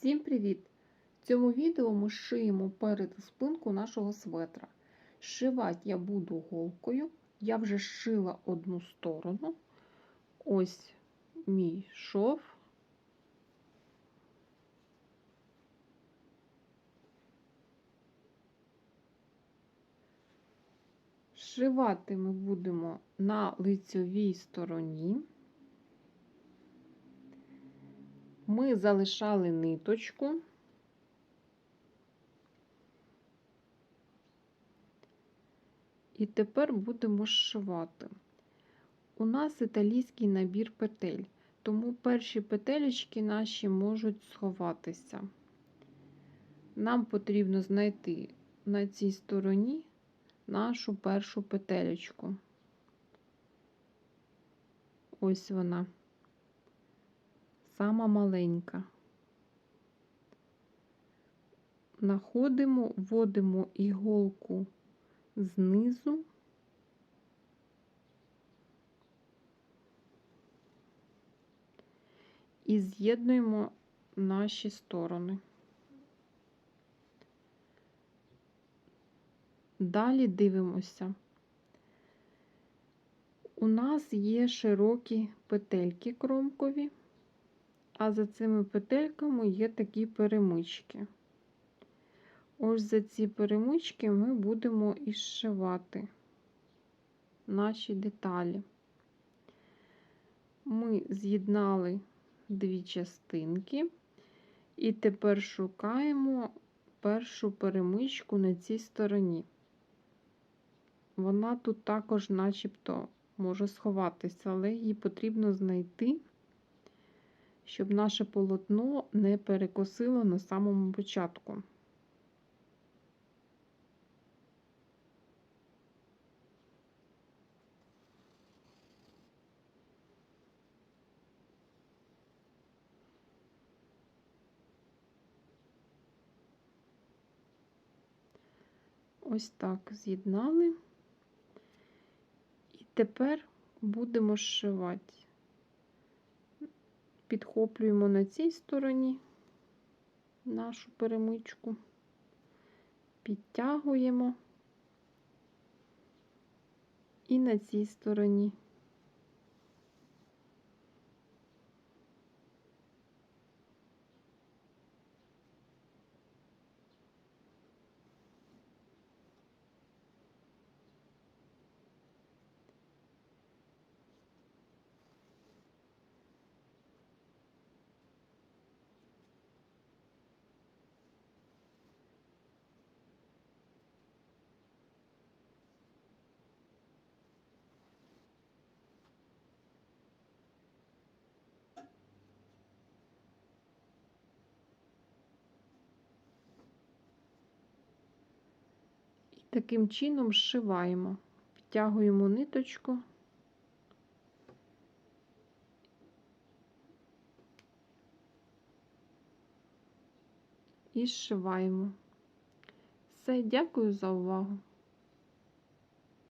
Всім привіт! В цьому відео ми шиємо перед спинку нашого светра. Шивати я буду голкою. Я вже шила одну сторону. Ось мій шов. Шивати ми будемо на лицьовій стороні. Ми залишали ниточку. І тепер будемо зшивати. У нас італійський набір петель, тому перші петелечки наші можуть сховатися. Нам потрібно знайти на цій стороні нашу першу петелечку. Ось вона, сама маленька. Находимо, вводимо іголку знизу. І з'єднуємо наші сторони. Далі дивимося. У нас є широкі петельки кромкові, а за цими петельками є такі перемички. Ось за ці перемички ми будемо і зшивати наші деталі. Ми з'єднали дві частинки, і тепер шукаємо першу перемичку на цій стороні. Вона тут також, начебто, може сховатися, але її потрібно знайти, щоб наше полотно не перекосило на самому початку. Ось так з'єднали. І тепер будемо зшивати. Підхоплюємо на цій стороні нашу перемичку, підтягуємо і на цій стороні. Таким чином зшиваємо, підтягуємо ниточку і зшиваємо. Все, дякую за увагу.